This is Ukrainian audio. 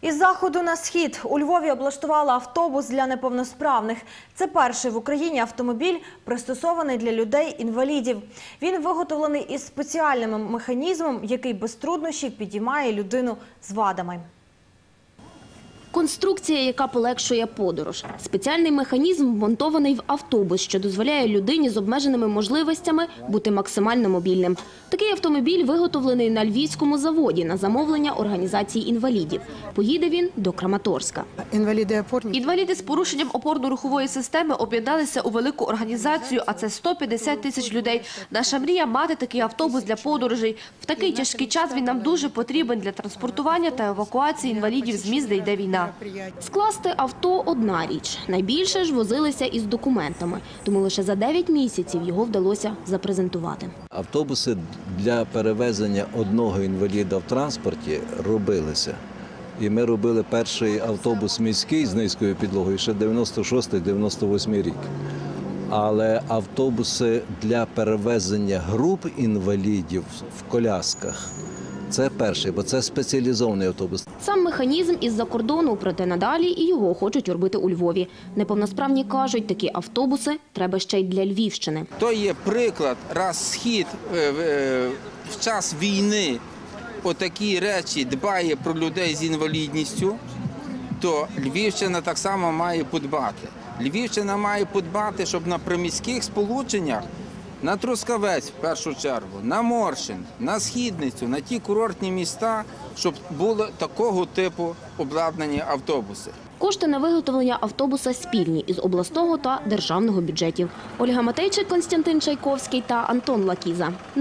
Із заходу на схід у Львові облаштували автобус для неповносправних. Це перший в Україні автомобіль, пристосований для людей-інвалідів. Він виготовлений із спеціальним механізмом, який без труднощів підіймає людину з вадами. Конструкція, яка полегшує подорож. Спеціальний механізм вмонтований в автобус, що дозволяє людині з обмеженими можливостями бути максимально мобільним. Такий автомобіль виготовлений на львівському заводі на замовлення організації інвалідів. Поїде він до Краматорська. Інваліди опорні. Інваліди з порушенням опорно-рухової системи об'єдналися у велику організацію, а це 150 тисяч людей. Наша мрія – мати такий автобус для подорожей. В такий тяжкий час він нам дуже потрібен для транспортування та евакуації інвалідів з міст, де йде війна. Скласти авто – одна річ. Найбільше ж возилися із документами. Тому лише за 9 місяців його вдалося запрезентувати. Автобуси для перевезення одного інваліда в транспорті робилися. І ми робили перший автобус міський з низькою підлогою ще 96-98 рік. Але автобуси для перевезення груп інвалідів в колясках це перший, бо це спеціалізований автобус. Сам механізм із-за кордону, проте надалі і його хочуть робити у Львові. Неповносправні кажуть, такі автобуси треба ще й для Львівщини. То є приклад, раз схід е, в- е, в час війни отакі речі дбає про людей з інвалідністю, то Львівщина так само має подбати. Львівщина має подбати, щоб на приміських сполученнях на Трускавець в першу чергу, на Моршин, на Східницю, на ті курортні міста, щоб були такого типу обладнані автобуси. Кошти на виготовлення автобуса спільні із обласного та державного бюджетів. Ольга Матейчик, Константин Чайковський та Антон Лакіза.